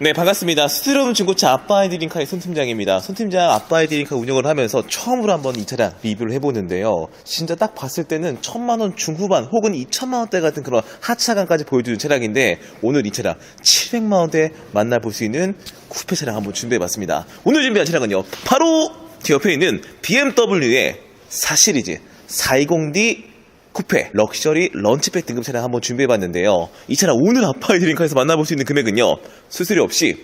네, 반갑습니다. 스트로브 중고차 아빠이드링카의 손 팀장입니다. 손 팀장 아빠이드링카 운영을 하면서 처음으로 한번 이 차량 리뷰를 해보는데요. 진짜 딱 봤을 때는 천만 원 중후반 혹은 이천만 원대 같은 그런 하차감까지 보여주는 차량인데 오늘 이 차량 700만 원대 만나볼 수 있는 쿠페 차량 한번 준비해봤습니다. 오늘 준비한 차량은요, 바로 제 옆에 있는 BMW의 4 시리즈 420D 쿠페 럭셔리 런치백 등급 차량 한번 준비해봤는데요. 이 차량 오늘 아빠이드링카에서 만나볼 수 있는 금액은요. 수수료 없이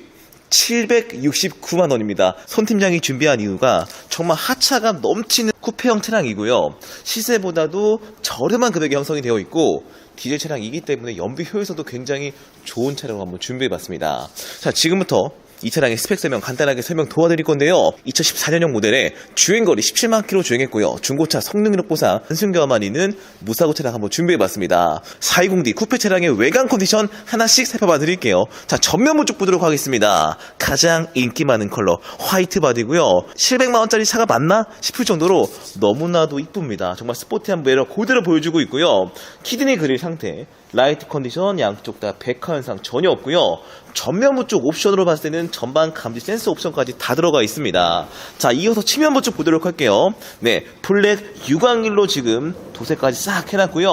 769만 원입니다. 손 팀장이 준비한 이유가 정말 하차감 넘치는 쿠페형 차량이고요. 시세보다도 저렴한 금액이 형성이 되어 있고 디젤 차량이기 때문에 연비 효율성도 굉장히 좋은 차량을 한번 준비해봤습니다. 자, 지금부터 이 차량의 스펙 설명 간단하게 설명 도와드릴 건데요. 2014년형 모델에 주행거리 17만 킬로 주행했고요. 중고차 성능력 보상 한순교만 있는 무사고 차량 한번 준비해봤습니다. 420D 쿠페 차량의 외관 컨디션 하나씩 살펴봐 드릴게요. 자, 전면 부 쪽 보도록 하겠습니다. 가장 인기 많은 컬러 화이트 바디고요. 700만 원짜리 차가 맞나 싶을 정도로 너무나도 이쁩니다. 정말 스포티한 매력 그대로 보여주고 있고요. 키드니 그릴 상태 라이트 컨디션 양쪽 다 백화 현상 전혀 없고요. 전면부 쪽 옵션으로 봤을 때는 전방 감지 센서 옵션까지 다 들어가 있습니다. 자, 이어서 측면부 쪽 보도록 할게요. 네, 블랙 유광일로 지금 도색까지 싹 해놨고요.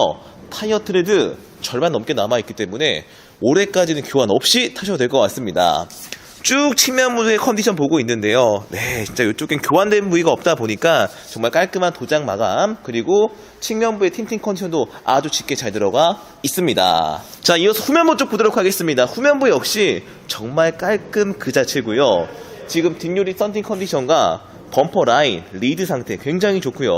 타이어 트레드 절반 넘게 남아있기 때문에 올해까지는 교환 없이 타셔도 될 것 같습니다. 쭉 측면부의 컨디션 보고 있는데요. 네, 진짜 이쪽엔 교환된 부위가 없다 보니까 정말 깔끔한 도장 마감 그리고 측면부의 틴팅 컨디션도 아주 짙게 잘 들어가 있습니다. 자, 이어서 후면부 쪽 보도록 하겠습니다. 후면부 역시 정말 깔끔 그 자체고요. 지금 뒷유리 썬팅 컨디션과 범퍼 라인, 리드 상태 굉장히 좋고요.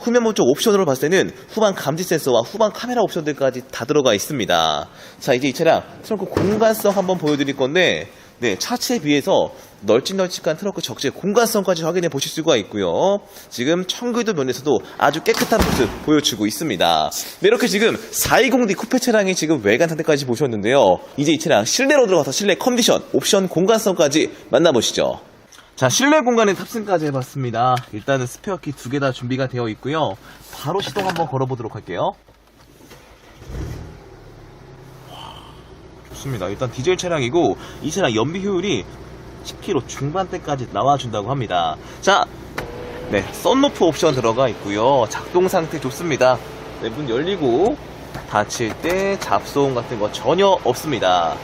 후면부 쪽 옵션으로 봤을 때는 후방 감지 센서와 후방 카메라 옵션들까지 다 들어가 있습니다. 자, 이제 이 차량 트렁크 공간성 한번 보여드릴 건데 네, 차체에 비해서 널찍널찍한 트렁크 적재 공간성까지 확인해 보실 수가 있고요. 지금 청구도 면에서도 아주 깨끗한 모습 보여주고 있습니다. 네, 이렇게 지금 420D 쿠페 차량의 지금 외관 상태까지 보셨는데요. 이제 이 차량 실내로 들어가서 실내 컨디션, 옵션 공간성까지 만나보시죠. 자, 실내 공간에 탑승까지 해봤습니다. 일단은 스페어키 두 개 다 준비가 되어 있고요. 바로 시동 한번 걸어보도록 할게요. 좋습니다. 일단 디젤 차량이고 이 차량 연비 효율이 10km 중반대까지 나와준다고 합니다. 자, 네, 썬루프 옵션 들어가 있고요. 작동 상태 좋습니다. 네, 문 열리고 닫힐 때 잡소음 같은 거 전혀 없습니다.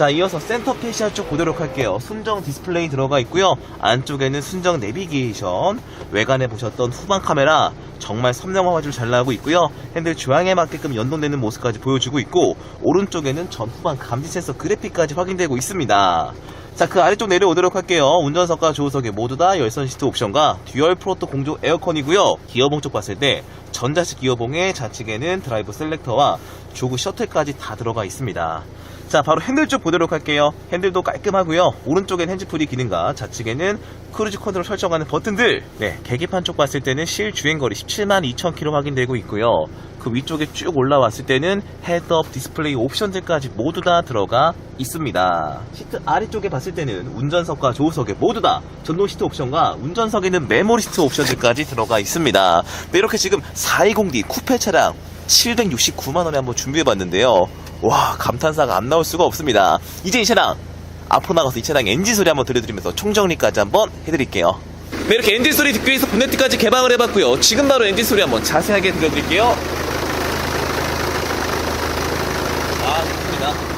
자, 이어서 센터 페시아 쪽 보도록 할게요. 순정 디스플레이 들어가 있고요. 안쪽에는 순정 내비게이션, 외관에 보셨던 후방 카메라, 정말 선명한 화질 잘 나오고 있고요. 핸들 조향에 맞게끔 연동되는 모습까지 보여주고 있고, 오른쪽에는 전후방 감지 센서 그래픽까지 확인되고 있습니다. 자, 그 아래쪽 내려오도록 할게요. 운전석과 조수석에 모두 다 열선 시트 옵션과 듀얼 프로토 공조 에어컨이고요. 기어봉 쪽 봤을 때 전자식 기어봉의 좌측에는 드라이브 셀렉터와 조그 셔틀까지 다 들어가 있습니다. 자, 바로 핸들 쪽 보도록 할게요. 핸들도 깔끔하고요. 오른쪽엔 핸즈프리 기능과 좌측에는 크루즈 컨트롤 설정하는 버튼들. 네, 계기판 쪽 봤을 때는 실 주행거리 17만 2천 킬로 확인되고 있고요. 그 위쪽에 쭉 올라왔을 때는 헤드업 디스플레이 옵션들까지 모두 다 들어가 있습니다. 시트 아래쪽에 봤을 때는 운전석과 조수석에 모두 다 전동 시트 옵션과 운전석에는 메모리 시트 옵션들까지 들어가 있습니다. 네, 이렇게 지금 420D 쿠페 차량 769만 원에 한번 준비해봤는데요. 와, 감탄사가 안 나올 수가 없습니다. 이제 이 차량, 앞으로 나가서 이 차량 엔진 소리 한번 들려드리면서 총정리까지 한번 해드릴게요. 네, 이렇게 엔진 소리 듣기 위해서 본네트까지 개방을 해봤고요. 지금 바로 엔진 소리 한번 자세하게 들려드릴게요. 아, 좋습니다.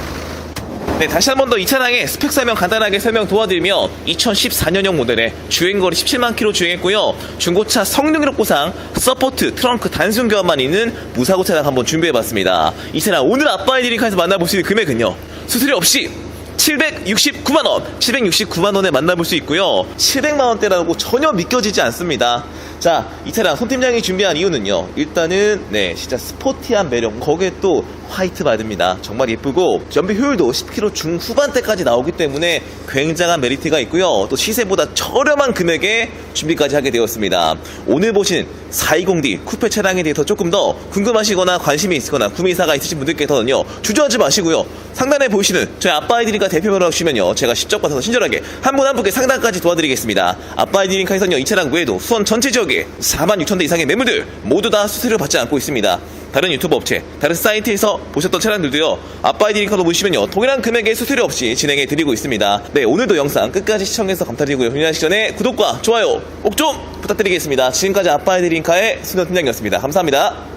네, 다시 한 번 더 이 차량의 스펙 설명 간단하게 설명 도와드리면 2014년형 모델에 주행거리 17만 킬로 주행했고요. 중고차 성능력 보상, 서포트, 트렁크 단순 교환만 있는 무사고 차량 한번 준비해봤습니다. 이 차량 오늘 아빠이드링카에서 만나볼 수 있는 금액은요. 수수료 없이 769만원, 769만원에 만나볼 수 있고요. 700만원대라고 전혀 믿겨지지 않습니다. 자, 이 차량 손 팀장이 준비한 이유는요. 일단은, 네, 진짜 스포티한 매력, 거기에 또 화이트 바디입니다. 정말 예쁘고 연비 효율도 10km 중후반대까지 나오기 때문에 굉장한 메리트가 있고요. 또 시세보다 저렴한 금액에 준비까지 하게 되었습니다. 오늘 보신 420D 쿠페 차량에 대해서 조금 더 궁금하시거나 관심이 있거나 구매사가 있으신 분들께서는요. 주저하지 마시고요. 상단에 보이시는 저희 아빠이드링카 대표 번호 주시면요. 제가 직접 받아서 친절하게 한 분 한 분께 상담까지 도와드리겠습니다. 아빠이드링카에서는요. 이 차량 외에도 수원 전체 지역에 4만 6천 대 이상의 매물들 모두 다 수수료 받지 않고 있습니다. 다른 유튜브 업체, 다른 사이트에서 보셨던 차량들도요. 아빠이드링카로 보시면요. 동일한 금액의 수수료 없이 진행해 드리고 있습니다. 네, 오늘도 영상 끝까지 시청해서 감사드리고요. 훈련하시기 전에 구독과 좋아요 꼭 좀 부탁드리겠습니다. 지금까지 아빠이드링카의 순현 팀장이었습니다. 감사합니다.